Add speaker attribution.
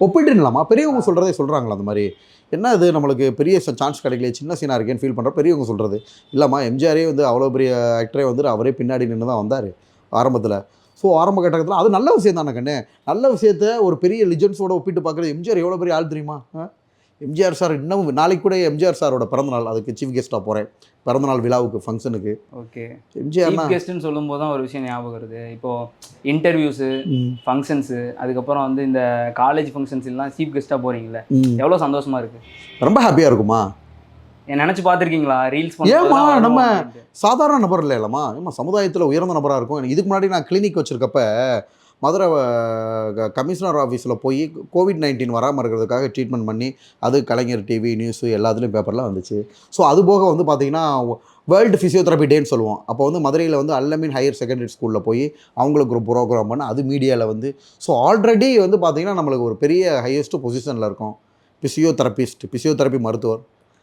Speaker 1: ஒப்பிட்டுலாமா பெரியவங்க சொல்கிறதே சொல்கிறாங்களா அந்த மாதிரி? என்ன இது நம்மளுக்கு பெரிய சான்ஸ் கிடைக்கல சின்ன சீனாக இருக்கேன்னு ஃபீல் பண்ணுற பெரியவங்க சொல்கிறது இல்லைம்மா எம்ஜிஆரே வந்து அவ்வளோ பெரிய ஆக்டரே வந்து அவரே பின்னாடி நின்று தான் வந்தார் ஆரம்பத்தில். ஸோ ஆரம்ப கட்டத்தில் அது நல்ல விஷயம் தானே கண்ணு. நல்ல விஷயத்த ஒரு பெரிய லிஜெண்ட்ஸோட ஒப்பிட்டு பார்க்குறது எம்ஜிஆர் எவ்வளோ பெரிய ஆள் தெரியுமா? ஆ? எம்ஜிஆர் சார் இன்னும் நாளைக்கு கூட எம்ஜிஆர் சாரோட பிறந்தநாள் அதுக்கு சீஃப் கெஸ்ட்டாக போகிறேன் பிறந்தநாள் விழாவுக்கு ஃபங்க்ஷனுக்கு
Speaker 2: ஓகே.
Speaker 1: எம்ஜிஆர்னா
Speaker 2: சீஃப் கெஸ்ட்னு சொல்லும்போது தான் ஒரு விஷயம் ஞாபகம் வருது. இப்போ இன்டர்வியூஸு ஃபங்க்ஷன்ஸு அதுக்கப்புறம் வந்து இந்த காலேஜ் ஃபங்க்ஷன்ஸ் எல்லாம் சீஃப் கெஸ்ட்டாக போறீங்களே
Speaker 1: ம்.
Speaker 2: எவ்வளோ சந்தோஷமா இருக்கு?
Speaker 1: ரொம்ப ஹாப்பியாக இருக்குமா?
Speaker 2: என் நினச்சி பார்த்துருக்கீங்களா? ரீல்ஸ்
Speaker 1: ஏம்மா, நம்ம- சாதாரண நபர் இல்லை இல்லைம்மா ஏமா சமுதாயத்தில் உயர்ந்த நபராக இருக்கும். இதுக்கு முன்னாடி நான் கிளினிக் வச்சுருக்கப்ப மதுரை கமிஷனர் ஆஃபீஸில் போய் கோவிட் நைன்டீன் வராமல் இருக்கிறதுக்காக ட்ரீட்மெண்ட் பண்ணி அது கலைஞர் டிவி நியூஸு எல்லாத்துலேயும் பேப்பர்லாம் வந்துச்சு. ஸோ அது போக வந்து பார்த்தீங்கன்னா வேர்ல்டு ஃபிசியோதெரப்பி டேன்னு சொல்லுவோம். அப்போ வந்து மதுரையில் வந்து அல்லமின் ஹையர் செகண்டரி ஸ்கூலில் போய் அவங்களுக்கு ஒரு ப்ரோக்ராம் பண்ண அது மீடியாவில் வந்து ஸோ ஆல்ரெடி வந்து பார்த்தீங்கன்னா நம்மளுக்கு ஒரு பெரிய ஹையஸ்ட்டு பொசிஷனில் இருக்கும். ஃபிசியோதெரபிஸ்ட் பிசியோதெரப்பி மருத்துவர்.